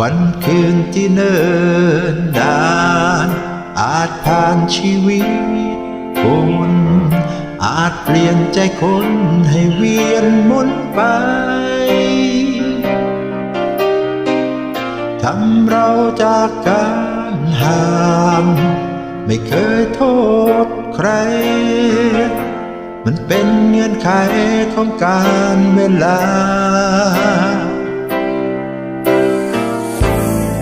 วันคืนที่เนิ่นนาน อาจผ่านชีวิตคนอาจเปลี่ยนใจคนให้เวียนหมุนไปทำเราจากกันห่าง ไม่เคยโทษใคร มันเป็นเงื่อนไขของการเวลา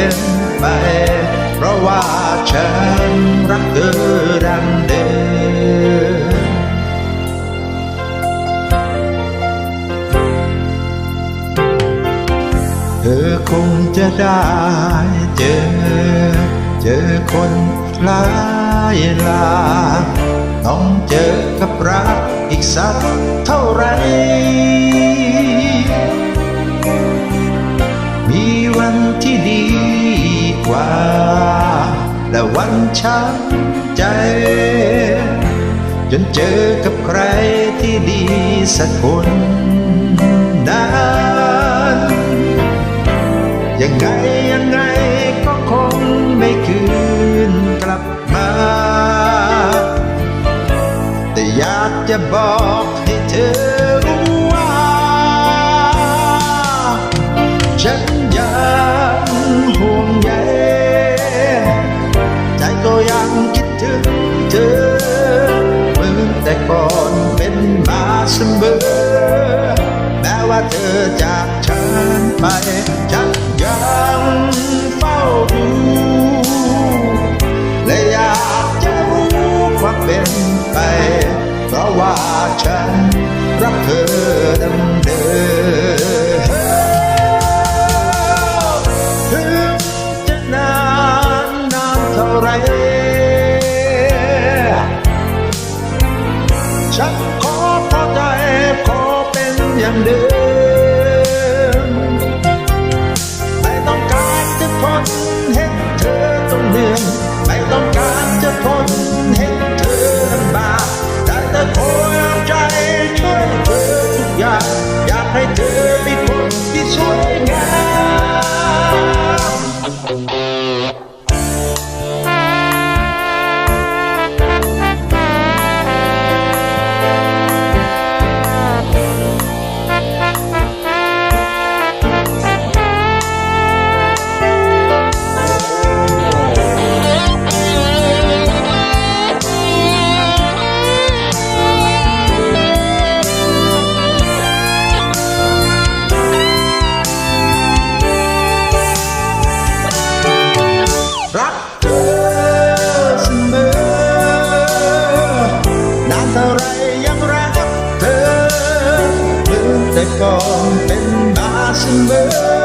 เป็นไป เพราะว่าฉันรักเธอดังเดิมเธอคงจะได้เจอ เจอคนคล้ายลาต้องเจอกับรักอีกสักเท่าไร ช้ำใจ จนเจอกับใครที่ดีสักคนนั้นยังไงยังไงก็คงไม่คืนกลับมา แต่อยากจะบอกให้เธอ เสมอแม้ว่าเธอจะ แต่ เ